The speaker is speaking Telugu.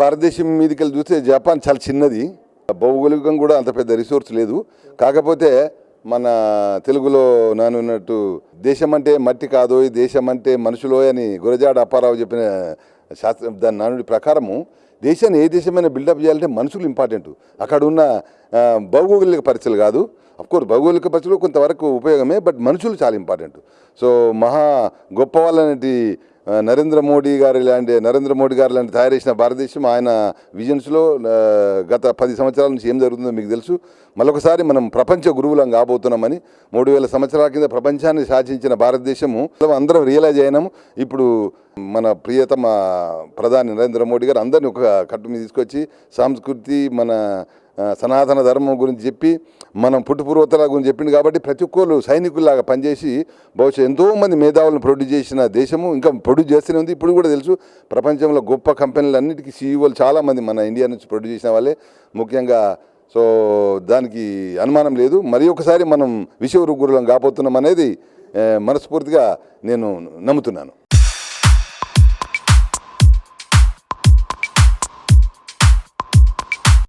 భారతదేశం మీదకి వెళ్ళి చూస్తే జపాన్ చాలా చిన్నది. భౌగోళికం కూడా అంత పెద్ద రిసోర్స్ లేదు. కాకపోతే మన తెలుగులో నానున్నట్టు దేశం అంటే మట్టి కాదో ఈ దేశం అంటే మనుషులో అని గురజాడ అప్పారావు చెప్పిన శాస్త్ర దాని నానుడి ప్రకారము దేశాన్ని ఏ దేశమైనా బిల్డప్ చేయాలంటే మనుషులు ఇంపార్టెంట్. అక్కడ ఉన్న భౌగోళిక పరిస్థితులు కాదు. అఫ్కోర్స్ భౌగోళిక పరిస్థితులు కొంతవరకు ఉపయోగమే బట్ మనుషులు చాలా ఇంపార్టెంట్. సో మహా గొప్ప వాళ్ళనేటి నరేంద్ర మోడీ గారు లాంటి నరేంద్ర మోడీ గారు లాంటి తయారు చేసిన భారతదేశం ఆయన విజన్స్లో గత పది సంవత్సరాల నుంచి ఏం జరుగుతుందో మీకు తెలుసు. మరొకసారి మనం ప్రపంచ గురువులం కాబోతున్నామని మూడు వేల సంవత్సరాల కింద ప్రపంచాన్ని శాసించిన భారతదేశము అందరం రియలైజ్ అయినాము. ఇప్పుడు మన ప్రియతమ ప్రధాని నరేంద్ర మోడీ గారు అందరిని ఒక కట్టు మీద తీసుకొచ్చి సంస్కృతి మన సనాతన ధర్మం గురించి చెప్పి మనం పుట్టుపూర్వతల గురించి చెప్పింది కాబట్టి ప్రతి ఒక్కరు సైనికుల్లాగా పనిచేసి బహుశా ఎంతోమంది మేధావులను ప్రొడ్యూస్ చేసిన దేశము ఇంకా ప్రొడ్యూస్ చేస్తూనే ఉంది. ఇప్పుడు కూడా తెలుసు ప్రపంచంలో గొప్ప కంపెనీలు అన్నిటికీ సీఈఓలు చాలామంది మన ఇండియా నుంచి ప్రొడ్యూస్ చేసిన వాళ్ళే. ముఖ్యంగా సో దానికి అనుమానం లేదు. మరి ఒకసారి మనం విశ్వరుగురులం కాబోతున్నాం అనేది మనస్ఫూర్తిగా నేను నమ్ముతున్నాను.